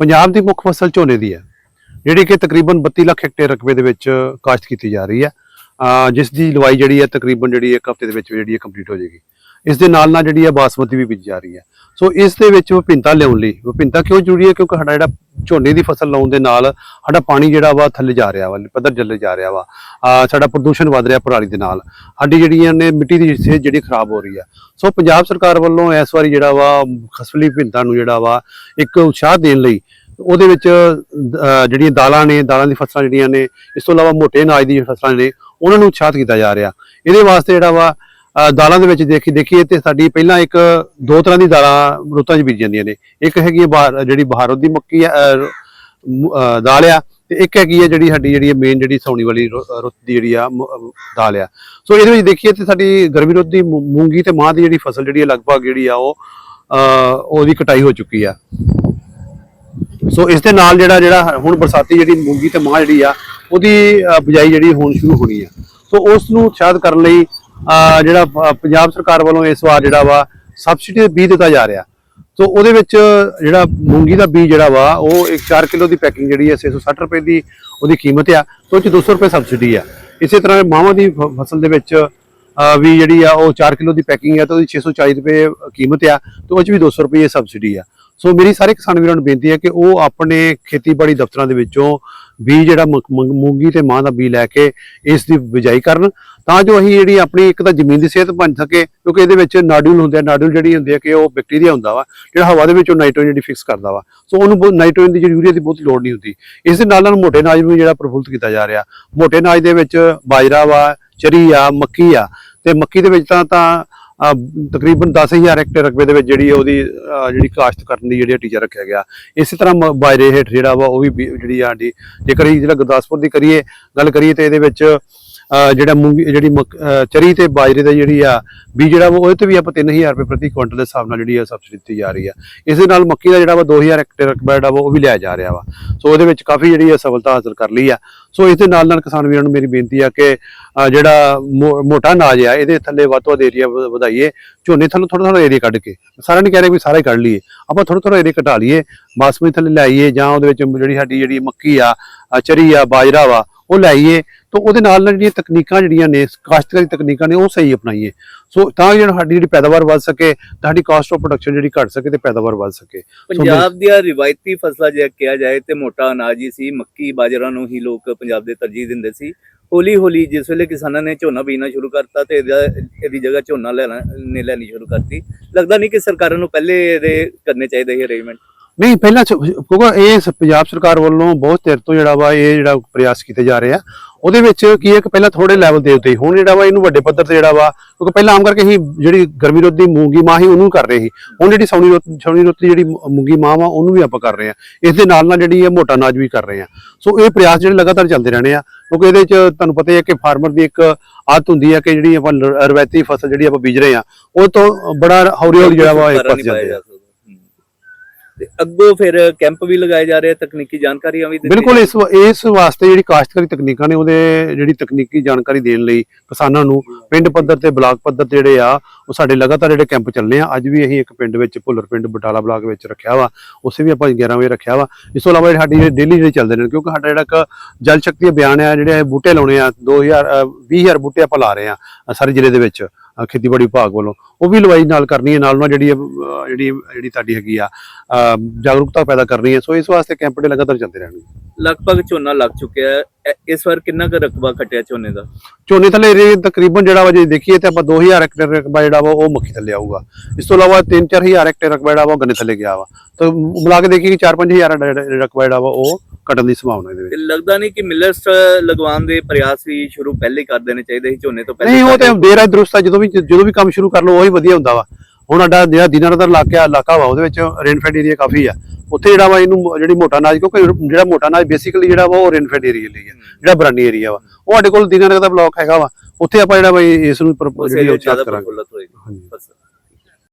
ਪੰਜਾਬ ਦੀ ਮੁੱਖ ਫਸਲ ਝੋਨੇ ਦੀ ਹੈ, ਜਿਹੜੀ ਕਿ ਤਕਰੀਬਨ 32 ਲੱਖ ਹੈਕਟੇਅਰ ਰਕਬੇ ਦੇ ਵਿੱਚ ਕਾਸ਼ਤ ਕੀਤੀ ਜਾ ਰਹੀ ਹੈ। ਜਿਸ ਦੀ ਲਵਾਈ ਜਿਹੜੀ ਹੈ ਤਕਰੀਬਨ ਜਿਹੜੀ ਇੱਕ ਹਫ਼ਤੇ ਦੇ ਵਿੱਚ ਜਿਹੜੀ ਹੈ ਕੰਪਲੀਟ ਹੋ ਜਾਏਗੀ। ਇਸ ਦੇ ਨਾਲ ਨਾਲ ਜਿਹੜੀ ਹੈ ਬਾਸਮਤੀ ਵੀ ਬੀਜੀ ਜਾ ਰਹੀ ਹੈ। ਸੋ ਇਸ ਦੇ ਵਿੱਚ ਵਿਭਿੰਨਤਾ ਲਿਆਉਣ ਲਈ ਵਿਭਿੰਨਤਾ ਕਿਉਂ ਜ਼ਰੂਰੀ ਹੈ? ਕਿਉਂਕਿ ਸਾਡਾ ਜਿਹੜਾ ਝੋਨੇ ਦੀ ਫਸਲ ਲਾਉਣ ਦੇ ਨਾਲ ਸਾਡਾ ਪਾਣੀ ਜਿਹੜਾ ਵਾ ਥੱਲੇ ਜਾ ਰਿਹਾ ਵਾ ਪੱਧਰ ਜੱਲੇ ਜਾ ਰਿਹਾ ਵਾ। ਸਾਡਾ ਪ੍ਰਦੂਸ਼ਣ ਵੱਧ ਰਿਹਾ ਪਰਾਲੀ ਦੇ ਨਾਲ। ਸਾਡੀ ਜਿਹੜੀਆਂ ਨੇ ਮਿੱਟੀ ਦੀ ਸਿਹਤ ਜਿਹੜੀ ਖਰਾਬ ਹੋ ਰਹੀ ਆ ਸੋ ਪੰਜਾਬ ਸਰਕਾਰ ਵੱਲੋਂ ਇਸ ਵਾਰੀ ਜਿਹੜਾ ਵਾ ਫਸਲੀ ਵਿਭਿੰਨਤਾ ਨੂੰ ਜਿਹੜਾ ਵਾ ਇੱਕ ਉਤਸ਼ਾਹ ਦੇਣ ਲਈ ਉਹਦੇ ਵਿੱਚ ਅਹ, ਜਿਹੜੀਆਂ ਦਾਲਾਂ ਨੇ ਦਾਲਾਂ ਦੀ ਫਸਲਾਂ ਜਿਹੜੀਆਂ ਨੇ ਇਸ ਤੋਂ ਇਲਾਵਾ ਮੋਟੇ ਅਨਾਜ ਦੀ ਫਸਲਾਂ ਨੇ ਉਹਨਾਂ ਨੂੰ ਉਤਸ਼ਾਹਿਤ ਕੀਤਾ ਜਾ ਰਿਹਾ। ਇਹਦੇ ਵਾਸਤੇ ਜਿਹੜਾ ਵਾ ਦਾਲਾਂ ਦੇ ਵਿੱਚ ਦੇਖੀ ਦੇਖੀਏ ਤੇ ਸਾਡੀ ਪਹਿਲਾਂ ਇੱਕ ਦੋ ਤਰ੍ਹਾਂ ਦੀ ਦਾਲਾਂ ਰੁੱਤਾਂ 'ਚ ਬੀਜ ਜਾਂਦੀਆਂ ਨੇ। ਇੱਕ ਹੈਗੀ ਹੈ ਬਾਹਰ ਜਿਹੜੀ ਬਹਾਰੋਂ ਦੀ ਮੱਕੀ ਆ ਦਾਲ ਆ ਤੇ ਇੱਕ ਹੈਗੀ ਹੈ ਜਿਹੜੀ ਸਾਡੀ ਜਿਹੜੀ ਮੇਨ ਜਿਹੜੀ ਸੌਣੀ ਵਾਲੀ ਰੁ- ਰੁੱਤ ਦੀ ਜਿਹੜੀ ਆ ਦਾਲ ਆ। ਸੋ ਇਹਦੇ ਵਿੱਚ ਦੇਖੀਏ ਤੇ ਸਾਡੀ ਗਰਮੀ ਰੁੱਤ ਦੀ ਮੂੰਗੀ ਤੇ ਮਾਹ ਦੀ ਜਿਹੜੀ ਫਸਲ ਜਿਹੜੀ ਆ ਲਗਭਗ ਜਿਹੜੀ ਆ ਉਹ ਅਹ, ਉਹਦੀ ਕਟਾਈ ਹੋ ਚੁੱਕੀ ਆ। ਸੋ ਇਸ ਦੇ ਨਾਲ ਜਿਹੜਾ ਜਿਹੜਾ ਹੁਣ ਬਰਸਾਤੀ ਜਿਹੜੀ ਮੂੰਗੀ ਤੇ ਮਾਹ ਜਿਹੜੀ ਆ ਉਹਦੀ ਅਹ, ਬਿਜਾਈ ਜਿਹੜੀ ਹੁਣ ਸ਼ੁਰੂ ਹੋਣੀ ਆ। ਸੋ ਉਸ ਨੂੰ ਉਤਸ਼ਾਹਿਤ ਕਰਨ ਲਈ ਜਿਹੜਾ ਪੰਜਾਬ ਸਰਕਾਰ ਵੱਲੋਂ ਇਸ ਵਾਰ ਜਿਹੜਾ ਵਾ ਸਬਸਿਡੀ ਦੇ ਬੀਜ ਦਿੱਤਾ ਜਾ ਰਿਹਾ। ਸੋ ਉਹਦੇ ਵਿੱਚ ਜਿਹੜਾ ਮੂੰਗੀ ਦਾ ਬੀਜ ਜਿਹੜਾ ਵਾ, ਉਹ ਇੱਕ 4 ਕਿਲੋ ਦੀ ਪੈਕਿੰਗ ਜਿਹੜੀ ਹੈ 660 ਰੁਪਏ ਦੀ ਉਹਦੀ ਕੀਮਤ ਆ, ਤੇ ਉਹ ਚ 200 ਰੁਪਏ ਸਬਸਿਡੀ ਆ। ਇਸੇ ਤਰ੍ਹਾਂ ਮਾਵਾਂ ਦੀ ਫ- ਫਸਲ ਦੇ ਵਿੱਚ ਵੀ ਜਿਹੜੀ ਆ, ਉਹ 4 ਕਿਲੋ ਦੀ ਪੈਕਿੰਗ ਆ, ਤੇ ਉਹਦੀ 640 ਰੁਪਏ ਕੀਮਤ ਆ, ਤੇ ਉਹ ਚ ਵੀ 200 ਰੁਪਏ ਸਬਸਿਡੀ ਆ। ਸੋ ਮੇਰੀ ਸਾਰੇ ਕਿਸਾਨ ਵੀਰਾਂ ਨੂੰ ਬੇਨਤੀ ਹੈ ਕਿ ਉਹ ਆਪਣੇ ਖੇਤੀਬਾੜੀ ਦਫ਼ਤਰਾਂ ਦੇ ਵਿੱਚੋਂ ਬੀਜ ਜਿਹੜਾ ਮੂੰਗੀ ਤੇ ਮਾਂ ਦਾ ਬੀਜ ਲੈ ਕੇ ਇਸ ਦੀ ਬਿਜਾਈ ਕਰਨ, ਤਾਂ ਜੋ ਅਸੀਂ ਜਿਹੜੀ ਆਪਣੀ ਇੱਕ ਤਾਂ ਜ਼ਮੀਨ ਦੀ ਸਿਹਤ ਬਣ ਸਕੇ, ਕਿਉਂਕਿ ਇਹਦੇ ਵਿੱਚ ਨਾਡਿਊਲ ਹੁੰਦੇ ਆ, ਨਾਡਿਊਲ ਜਿਹੜੀ ਹੁੰਦੀ ਹੈ ਕਿ ਉਹ ਬੈਕਟੀਰੀਆ ਹੁੰਦਾ ਵਾ, ਜਿਹੜਾ ਹਵਾ ਦੇ ਵਿੱਚੋਂ ਨਾਈਟ੍ਰੋਜਨ ਜਿਹੜੀ ਫਿਕਸ ਕਰਦਾ ਵਾ। ਸੋ ਉਹਨੂੰ ਬਹੁਤ ਨਾਈਟ੍ਰੋਜਨ ਦੀ ਜਿਹੜੀ ਯੂਰੀਆ ਦੀ ਬਹੁਤ ਲੋੜ ਨਹੀਂ ਹੁੰਦੀ। ਇਸ ਦੇ ਨਾਲ ਨਾਲ ਮੋਟੇ ਅਨਾਜ ਨੂੰ ਜਿਹੜਾ ਪ੍ਰਫੁੱਲਤ ਕੀਤਾ ਜਾ ਰਿਹਾ। ਮੋਟੇ ਅਨਾਜ ਦੇ ਵਿੱਚ ਬਾਜਰਾ ਵਾ, ਚਰੀ ਆ, ਮੱਕੀ ਆ, ਤੇ ਮੱਕੀ ਦੇ ਵਿੱਚ ਤਾਂ ਤਾਂ ਤਕਰੀਬਨ 10000 ਹੈਕਟੇਅਰ ਰਕਬੇ ਦੇ ਵਿੱਚ ਜਿਹੜੀ ਉਹਦੀ ਅਹ, ਜਿਹੜੀ ਕਾਸ਼ਤ ਕਰਨ ਦੀ ਜਿਹੜੀ ਟੀਚਾ ਰੱਖਿਆ ਗਿਆ। ਇਸੇ ਤਰ੍ਹਾਂ ਮ- ਬਾਜਰੇ ਹੇਠ ਜਿਹੜਾ ਵਾ ਉਹ ਵੀ ਜਿਹੜੀ ਆ ਸਾਡੀ ਜੇਕਰ ਅਸੀਂ ਜਿਹੜਾ ਗੁਰਦਾਸਪੁਰ ਦੀ ਕਰੀਏ ਗੱਲ ਕਰੀਏ ਤੇ ਇਹਦੇ ਵਿੱਚ ਜਿਹੜਾ ਮੂੰਗੀ, ਜਿਹੜੀ ਚਰੀ ਤੇ ਬਾਜਰੇ ਦਾ ਜਿਹੜੀ ਆ ਵੀ ਜਿਹੜਾ ਵਾ, ਉਹਦੇ ਤੇ ਵੀ ਆਪਾਂ 3000 ਰੁਪਏ ਪ੍ਰਤੀ ਕੁਇੰਟਲ ਦੇ ਹਿਸਾਬ ਨਾਲ ਜਿਹੜੀ ਆ ਸਬਸਿਡੀ ਦਿੱਤੀ ਜਾ ਰਹੀ ਆ। ਇਸ ਦੇ ਨਾਲ ਮੱਕੀ ਦਾ ਜਿਹੜਾ ਵਾ 2000 ਹੈਕਟੇਅਰ ਰਕਬਾ ਜਿਹੜਾ ਵਾ, ਉਹ ਵੀ ਲਿਆ ਜਾ ਰਿਹਾ ਵਾ। ਸੋ ਉਹਦੇ ਵਿੱਚ ਕਾਫੀ ਜਿਹੜੀ ਆ ਸਫਲਤਾ ਹਾਸਲ ਕਰ ਲਈ ਆ। ਸੋ ਇਸ ਦੇ ਨਾਲ ਨਾਲ ਕਿਸਾਨ ਵੀਰਾਂ ਨੂੰ ਮੇਰੀ ਬੇਨਤੀ ਆ ਕਿ ਜਿਹੜਾ ਮੋ- ਮੋਟਾ ਅਨਾਜ ਆ, ਇਹਦੇ ਥੱਲੇ ਵੱਧ ਤੋਂ ਵੱਧ ਏਰੀਆ ਵਧਾਈਏ। ਝੋਨੇ ਥੱਲੋਂ ਥੋੜਾ ਥੋੜਾ ਏਰੀਆ ਕੱਢ ਕੇ। ਸਾਰਿਆਂ ਨੇ ਕਹਿ ਰਹੇ ਵੀ ਸਾਰਾ ਹੀ ਕੱਢ ਲਈਏ। ਆਪਾਂ ਥੋੜਾ ਥੋੜਾ ਏਰੀਆ ਘਟਾ ਲਈਏ। ਬਾਸਮਤੀ ਥੱਲੇ ਲਾਈਏ ਜਾਂ ਉਹਦੇ ਵਿੱਚ ਜਿਹੜੀ ਸਾਡੀ ਜਿਹੜੀ ਮੱਕੀ ਆ ਚਰੀ ਆ, ਬਾਜਰਾ ਵਾ, ਉਹ ਲਾਈਏ। ਤਾਂ ਉਹਦੇ ਨਾਲ ਨਾਲ ਜਿਹੜੀਆਂ ਤਕਨੀਕਾਂ ਜਿਹੜੀਆਂ ਨੇ, ਕਾਸ਼ਤਕਾਰੀ ਤਕਨੀਕਾਂ ਨੇ, ਉਹ ਸਹੀ ਅਪਣਾਈਏ। ਸੋ ਤਾਂ ਜਿਹੜਾ ਸਾਡੀ ਜਿਹੜੀ ਪੈਦਾਵਾਰ ਵੱਧ ਸਕੇ ਸਾਡੀ ਕਾਸਟ ਆਫ ਪ੍ਰੋਡਕਸ਼ਨ ਜਿਹੜੀ ਘਟ ਸਕੇ ਤੇ ਪੈਦਾਵਾਰ ਵੱਧ ਸਕੇ। ਪੰਜਾਬ ਦੀਆਂ ਰਿਵਾਇਤੀ ਫਸਲਾਂ ਜੇ ਕਿਹਾ ਜਾਏ ਤੇ ਮੋਟਾ ਅਨਾਜ ਹੀ ਸੀ, ਮੱਕੀ ਬਾਜਰਾ ਨੂੰ ਹੀ ਲੋਕ ਪੰਜਾਬ ਦੇ ਤਰਜੀਹ ਦਿੰਦੇ ਸੀ। ਹੌਲੀ ਹੌਲੀ ਜਿਸ ਵੇਲੇ ਕਿਸਾਨਾਂ ਨੇ ਝੋਨਾ ਬੀਜਣਾ ਸ਼ੁਰੂ ਕਰਤਾ ਤੇ ਇਹਦੀ ਜਗ੍ਹਾ ਝੋਨਾ ਲੈਣਾ ਨੇ ਲੈਣੀ ਸ਼ੁਰੂ ਕਰਤੀ। ਲੱਗਦਾ ਨਹੀਂ ਕਿ ਸਰਕਾਰਾਂ ਨੂੰ ਪਹਿਲੇ ਇਹਦੇ ਕਰਨੇ ਚਾਹੀਦੇ ਸੀ ਅਰੇਂਜਮੈਂਟ ਨਹੀਂ ਪਹਿਲਾਂ ਕਿਉਂਕਿ ਇਹ ਪੰਜਾਬ ਸਰਕਾਰ ਵੱਲੋਂ ਬਹੁਤ ਚਿਰ ਤੋਂ ਜਿਹੜਾ ਵਾ ਇਹ ਜਿਹੜਾ ਪ੍ਰਯਾਸ ਕੀਤੇ ਜਾ ਰਹੇ ਆ। ਉਹਦੇ ਵਿੱਚ ਕੀ ਹੈ ਕਿ ਪਹਿਲਾਂ ਥੋੜੇ ਲੈਵਲ ਦੇ ਉੱਤੇ। ਹੁਣ ਜਿਹੜਾ ਵਾ ਇਹਨੂੰ ਵੱਡੇ ਪੱਧਰ ਤੇ ਜਿਹੜਾ ਵਾ ਕਿਉਂਕਿ ਪਹਿਲਾਂ ਆਮ ਕਰਕੇ ਅਸੀਂ ਜਿਹੜੀ ਗਰਮੀ ਰੁੱਤ ਦੀ ਮੂੰਗੀ ਮਾਹ ਹੀ ਉਹਨੂੰ ਕਰ ਰਹੇ ਸੀ। ਹੁਣ ਜਿਹੜੀ ਸੌਣੀ ਰੁੱਤ ਸੌਣੀ ਰੁੱਤ ਦੀ ਜਿਹੜੀ ਮੂ- ਮੂੰਗੀ ਮਾਹ ਵਾ ਉਹਨੂੰ ਵੀ ਆਪਾਂ ਕਰ ਰਹੇ ਆ। ਇਸ ਦੇ ਨਾਲ ਨਾਲ ਜਿਹੜੀ ਇਹ ਮੋਟਾ ਅਨਾਜ ਵੀ ਕਰ ਰਹੇ ਆ। ਸੋ ਇਹ ਪ੍ਰਯਾਸ ਜਿਹੜੇ ਲਗਾਤਾਰ ਚੱਲਦੇ ਰਹਿਣੇ ਆ। ਕਿਉਂਕਿ ਇਹਦੇ ਚ ਤੁਹਾਨੂੰ ਪਤਾ ਹੀ ਹੈ ਕਿ ਫਾਰਮਰ ਦੀ ਇੱਕ ਆਦਤ ਹੁੰਦੀ ਹੈ ਕਿ ਜਿਹੜੀ ਆਪਾਂ ਰਵਾਇਤੀ ਫਸਲ ਜਿਹੜੀ ਆਪਾਂ ਬੀਜ ਰਹੇ ਆ ਉਹ ਤੋਂ ਬੜਾ ਹੌਲੀ ਹੌਲੀ ਜਿਹੜਾ ਵਾ ਇੱਕ ਪਾਸੇ ਜਾਂਦੇ ਆ। ਤੇ ਅੱਗੋਂ ਫਿਰ ਕੈਂਪ ਵੀ ਲਗਾਏ ਜਾ ਰਹੇ ਆ, ਤਕਨੀਕੀ ਜਾਣਕਾਰੀਆਂ ਵੀ ਦਿੱਤੀਆਂ ਬਿਲਕੁਲ ਇਸ ਇਸ ਵਾਸਤੇ ਜਿਹੜੀ ਕਾਸ਼ਤਕਾਰੀ ਤਕਨੀਕਾਂ ਨੇ ਉਹਦੇ ਜਿਹੜੀ ਤਕਨੀਕੀ ਜਾਣਕਾਰੀ ਦੇਣ ਲਈ ਕਿਸਾਨਾਂ ਨੂੰ ਪਿੰਡ ਪੱਧਰ ਤੇ ਬਲਾਕ ਪੱਧਰ ਤੇ ਜਿਹੜੇ ਆ ਉਹ ਸਾਡੇ ਲਗਾਤਾਰ ਜਿਹੜੇ ਕੈਂਪ ਚੱਲਨੇ ਆ ਅੱਜ ਵੀ ਅਸੀਂ ਇੱਕ ਪਿੰਡ ਵਿੱਚ ਭੁੱਲਰ ਪਿੰਡ ਬਟਾਲਾ ਬਲਾਕ ਵਿੱਚ ਰੱਖਿਆ ਵਾ ਉਸੇ ਵੀ ਆਪਾਂ 11 ਵਜੇ ਰੱਖਿਆ ਵਾ। ਇਸ ਤੋਂ ਇਲਾਵਾ ਜਿਹੜੇ ਸਾਡੀ ਡੇਲੀ ਜਿਹੜੇ ਚੱਲਦੇ ਨੇ ਕਿਉਂਕਿ ਸਾਡਾ ਜਿਹੜਾ ਇੱਕ ਜਲ ਸ਼ਕਤੀ ਅਭਿਆਨ ਆ ਜਿਹੜੇ ਬੂਟੇ ਲਾਉਣੇ ਆ 2000 ਅ, 20000 ਬੂਟੇ ਆਪਾਂ ਲਾ ਰਹੇ ਆ ਸਾਰੇ ਜ਼ਿਲ੍ਹੇ ਦੇ ਵਿੱਚ। ਖੇਤੀਬਾੜੀ ਵਿਭਾਗ ਵੱਲੋਂ। ਉਹ ਵੀ ਲਵਾਈ ਨਾਲ ਕਰਨੀ ਹੈ ਨਾਲ ਨਾਲ ਜਿਹੜੀ ਜਿਹੜੀ ਜਿਹੜੀ ਤੁਹਾਡੀ ਹੈਗੀ ਆ ਜਾਗਰੂਕਤਾ ਪੈਦਾ ਕਰਨੀ ਹੈ। ਸੋ ਇਸ ਵਾਸਤੇ ਕੈਂਪ ਜਿਹੜੇ ਲਗਾਤਾਰ ਚੱਲਦੇ ਰਹਿਣਗੇ। ਲਗਭਗ ਝੋਨਾ ਲੱਗ ਚੁੱਕਿਆ ਹੈ। ਇਸ ਵਾਰ ਕਿੰਨਾ ਕੁ ਰਕਬਾ ਘਟਿਆ ਝੋਨੇ ਦਾ? ਝੋਨੇ ਥੱਲੇ ਏਰੀਏ ਤਕਰੀਬਨ ਜਿਹੜਾ ਵਾ ਜੇ ਦੇਖੀਏ ਤੇ ਆਪਾਂ 2000 ਹੈਕਟੇਅਰ ਰਕਬਾ ਜਿਹੜਾ ਵਾ ਉਹ ਮੱਕੀ ਥੱਲੇ ਆਊਗਾ। ਇਸ ਤੋਂ ਇਲਾਵਾ 3-4000 ਹੈਕਟੇਅਰ ਰਕਬਾ ਜਿਹੜਾ ਵਾ ਉਹ ਗੰਨੇ ਥੱਲੇ ਗਿਆ ਵਾ। ਤਾਂ ਮਿਲਾ ਕੇ ਦੇਖੀਏ ਕਿ 4-5000 ਰਕਬਾ ਜਿਹੜਾ ਵਾ ਉਹ ਘਟਣ ਦੀ ਸੰਭਾਵਨਾ ਇਹਦੇ ਵਿੱਚ। ਤੇ ਲੱਗਦਾ ਨਹੀਂ ਕਿ ਮਿਲਰਸ ਲਗਵਾਉਣ ਦੇ ਪ੍ਰਯਾਸ ਵੀ ਸ਼ੁਰੂ ਪਹਿਲੇ ਕਰ ਦੇਣੇ ਚਾਹੀਦੇ ਸੀ ਝੋਨੇ ਤੋਂ ਪਹਿਲੇ ਨਹੀਂ ਉਹ ਤੇ ਹੈ ਦਰੁਸਤ ਹੈ ਜਦੋਂ ਵੀ ਜਦੋਂ ਵੀ ਕੰਮ ਸ਼ੁਰੂ ਕਰ ਲਓ ਉਹੀ ਵਧੀਆ ਹੁੰਦਾ ਵਾ। ਹੁਣ ਸਾਡਾ ਜਿਹੜਾ ਦੀਨਾਨਗਰ ਇਲਾਕਾ ਇਲਾਕਾ ਵਾ ਉਹਦੇ ਵਿੱਚ ਰੇਨਫੈਡ ਏਰੀਆ ਕਾਫੀ ਆ। ਉੱਥੇ ਜਿਹੜਾ ਵਾ ਇਹਨੂੰ ਜਿਹੜੀ ਮੋਟਾ ਅਨਾਜ ਕਿਉਂਕਿ ਜਿਹੜਾ ਮੋਟਾ ਅਨਾਜ ਬੇਸਿਕਲੀ ਜਿਹੜਾ ਵਾ ਉਹ ਰੇਨਫੈਡ ਏਰੀਆ ਲਈ ਹੈ। ਜਿਹੜਾ ਬਰਾਨੀ ਏਰੀਆ ਵਾ। ਉਹ ਸਾਡੇ ਕੋਲ ਦੀਨਾਨਗਰ ਦਾ ਬਲਾਕ ਹੈਗਾ ਵਾ। ਉੱਥੇ ਆਪਾਂ ਜਿਹੜਾ ਵਾ ਇਸ ਨੂੰ ਜਿਹੜੀ ਜ਼ਿਆਦਾ ਕਰਾਂਗੇ। ਹਾਂਜੀ।